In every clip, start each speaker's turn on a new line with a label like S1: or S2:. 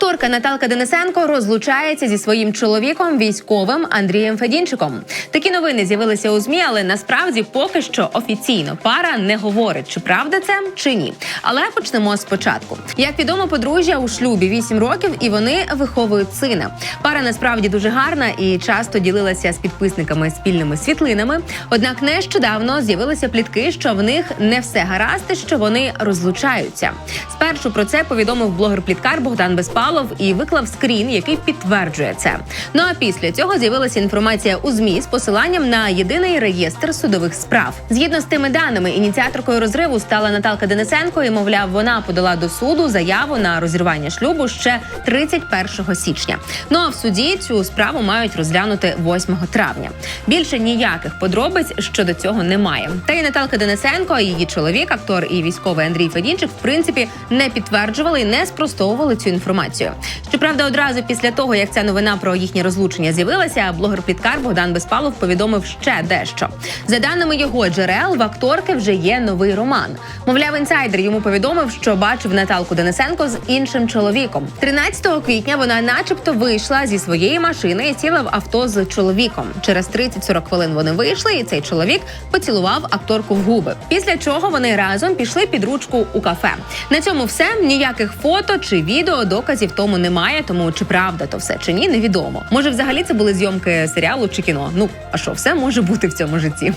S1: Акторка Наталка Денисенко розлучається зі своїм чоловіком, військовим Андрієм Федінчиком. Такі новини з'явилися у змі, але насправді поки що офіційно пара не говорить, чи правда це чи ні. Але почнемо спочатку. Як відомо, подружжя у шлюбі 8 років, і вони виховують сина. Пара насправді дуже гарна і часто ділилася з підписниками спільними світлинами. Однак нещодавно з'явилися плітки, що в них не все гаразд, і що вони розлучаються. Спершу про це повідомив блогер-пліткар Богдан Безпалов і виклав скрін, який підтверджує це. Ну а після цього з'явилася інформація у змі з посиланням на єдиний реєстр судових справ. Згідно з тими даними, ініціаторкою розриву стала Наталка Денисенко, і мовляв, вона подала до суду заяву на розірвання шлюбу ще 31 січня. Ну а в суді цю справу мають розглянути 8 травня. Більше ніяких подробиць щодо цього немає. Та й Наталка Денисенко, і її чоловік, актор і військовий Андрій Федінчик, в принципі, не підтверджували і не спростовували цю інформацію. Щоправда, одразу після того, як ця новина про їхнє розлучення з'явилася, блогер-пліткар Богдан Безпалов повідомив ще дещо. За даними його джерел, в акторки вже є новий роман. Мовляв, інсайдер йому повідомив, що бачив Наталку Денисенко з іншим чоловіком. 13 квітня вона, начебто, вийшла зі своєї машини і сіла в авто з чоловіком. Через 30-40 хвилин вони вийшли, і цей чоловік поцілував акторку в губи. Після чого вони разом пішли під ручку у кафе. На цьому все ніяких фото чи відео доказів тому немає. Тому чи правда то все чи ні, невідомо. Може, взагалі це були зйомки серіалу чи кіно. Ну а що, все може бути в цьому житті.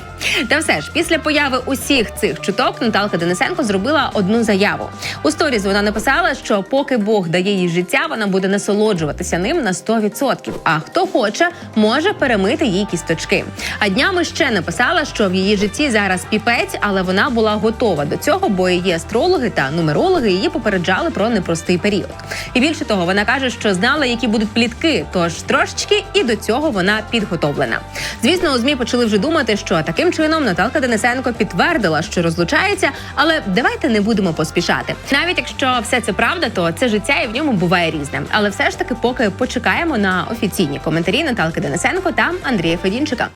S1: Та все ж, після появи усіх цих чуток Наталка Денисенко зробила одну заяву. У сторіз вона написала, що поки Бог дає їй життя, вона буде насолоджуватися ним на 100%. А хто хоче, може перемити їй кісточки. А днями ще написала, що в її житті зараз піпець, але вона була готова до цього, бо її астрологи та нумерологи її попереджали про непростий період. І більше того, вона каже, що знала, які будуть плітки, тож трошечки і до цього вона підготовлена. Звісно, у змі почали вже думати, що таким чином Наталка Денисенко підтвердила, що розлучається, але давайте не будемо поспішати. Навіть якщо все це правда, то це життя і в ньому буває різне. Але все ж таки, поки почекаємо на офіційні коментарі Наталки Денисенко та Андрія Федінчика.